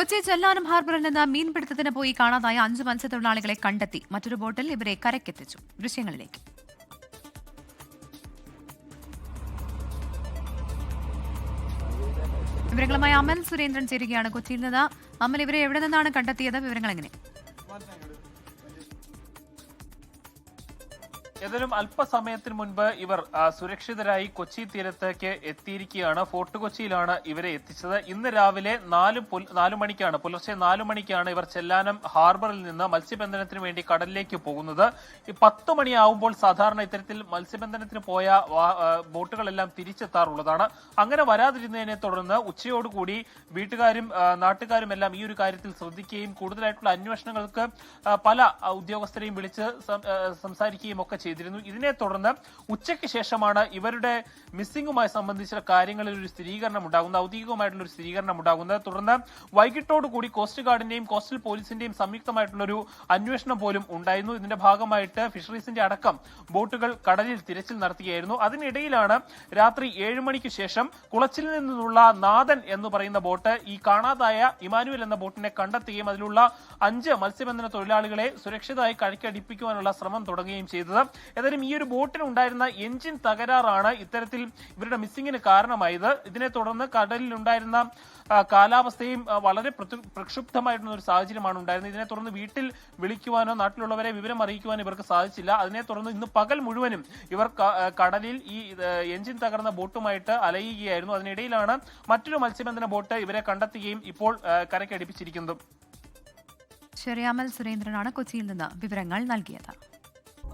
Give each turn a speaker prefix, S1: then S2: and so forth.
S1: കൊച്ചി ചെല്ലാനം ഹാർബറിൽ നിന്ന് മീൻപിടുത്തത്തിന് പോയി കാണാതായ അഞ്ച് മത്സ്യത്തൊഴിലാളികളെ കണ്ടെത്തി. മറ്റൊരു ബോട്ടിൽ ഇവരെ കരക്കെത്തിച്ചു ദൃശ്യങ്ങളിലേക്ക്. വിവരങ്ങളുമായി അമൽ സുരേന്ദ്രൻ ചേരുകയാണ് കൊച്ചിയിൽ നിന്ന്. അമൽ ഇവരെ എവിടെ നിന്നാണ് കണ്ടെത്തിയത്? വിവരങ്ങൾ എങ്ങനെ?
S2: ഏതായാലും അല്പസമയത്തിന് മുൻപ് ഇവർ സുരക്ഷിതരായി കൊച്ചി തീരത്തേക്ക് എത്തിയിരിക്കുകയാണ്. ഫോർട്ട് കൊച്ചിയിലാണ് ഇവരെ എത്തിച്ചത്. ഇന്ന് രാവിലെ നാല് നാലു മണിക്കാണ് പുലർച്ചെ നാലു മണിക്കാണ് ഇവർ ചെല്ലാനം ഹാർബറിൽ നിന്ന് മത്സ്യബന്ധനത്തിന് വേണ്ടി കടലിലേക്ക് പോകുന്നത്. ഈ പത്ത് മണിയാവുമ്പോൾ സാധാരണ ഇത്തരത്തിൽ മത്സ്യബന്ധനത്തിന് പോയ ബോട്ടുകളെല്ലാം തിരിച്ചെത്താറുള്ളതാണ്. അങ്ങനെ വരാതിരുന്നതിനെ തുടർന്ന് ഉച്ചയോടുകൂടി വീട്ടുകാരും നാട്ടുകാരും എല്ലാം ഈ ഒരു കാര്യത്തിൽ ശ്രദ്ധിക്കുകയും കൂടുതലായിട്ടുള്ള അന്വേഷണങ്ങൾക്ക് പല ഉദ്യോഗസ്ഥരെയും വിളിച്ച് സംസാരിക്കുകയും ഒക്കെ ചെയ്തിരുന്നു. ഇതിനെ തുടർന്ന് ഉച്ചയ്ക്ക് ശേഷമാണ് ഇവരുടെ മിസ്സിംഗുമായി സംബന്ധിച്ച കാര്യങ്ങളിൽ ഒരു സ്ഥിരീകരണം ഉണ്ടാകുന്നത് ഔദ്യോഗികമായിട്ടുള്ള ഒരു സ്ഥിരീകരണം ഉണ്ടാകുന്നത്. തുടർന്ന് വൈകിട്ടോടുകൂടി കോസ്റ്റ് ഗാർഡിന്റെയും കോസ്റ്റൽ പോലീസിന്റെയും സംയുക്തമായിട്ടുള്ള ഒരു അന്വേഷണം പോലും ഉണ്ടായിരുന്നു. ഇതിന്റെ ഭാഗമായിട്ട് ഫിഷറീസിന്റെ അടക്കം ബോട്ടുകൾ കടലിൽ തിരച്ചിൽ നടത്തുകയായിരുന്നു. അതിനിടയിലാണ് രാത്രി ഏഴ് മണിക്ക് ശേഷം കുളച്ചിൽ നിന്നുള്ള നാദൻ എന്ന് പറയുന്ന ബോട്ട് ഈ കാണാതായ ഇമാനുവൽ എന്ന ബോട്ടിനെ കണ്ടെത്തുകയും അതിലുള്ള അഞ്ച് മത്സ്യബന്ധന തൊഴിലാളികളെ സുരക്ഷിതമായി കഴിക്കടിപ്പിക്കുവാനുള്ള ശ്രമം തുടങ്ങുകയും ചെയ്തത്. ഏതായാലും ഈ ഒരു ബോട്ടിന് ഉണ്ടായിരുന്ന എഞ്ചിൻ തകരാറാണ് ഇത്തരത്തിൽ ഇവരുടെ മിസ്സിങ്ങിന് കാരണമായത്. ഇതിനെ തുടർന്ന് കടലിലുണ്ടായിരുന്ന കാലാവസ്ഥയും വളരെ പ്രക്ഷുബ്ധമായിട്ടുള്ള ഒരു സാഹചര്യമാണ് ഉണ്ടായിരുന്നത്. ഇതിനെ തുടർന്ന് വീട്ടിൽ വിളിക്കുവാനോ നാട്ടിലുള്ളവരെ വിവരം അറിയിക്കുവാനോ ഇവർക്ക് സാധിച്ചില്ല. അതിനെ തുടർന്ന് ഇന്ന് പകൽ മുഴുവനും ഇവർ കടലിൽ ഈ എഞ്ചിൻ തകർന്ന ബോട്ടുമായിട്ട് അലയുകയായിരുന്നു. അതിനിടയിലാണ് മറ്റൊരു മത്സ്യബന്ധന ബോട്ട് ഇവരെ കണ്ടെത്തുകയും ഇപ്പോൾ
S1: കരക്കടിപ്പിച്ചിരിക്കുന്നത് ശരിയാമൽ സുരേന്ദ്രനാണ് കൊച്ചിയിൽ നിന്ന് വിവരങ്ങൾ നൽകിയത്.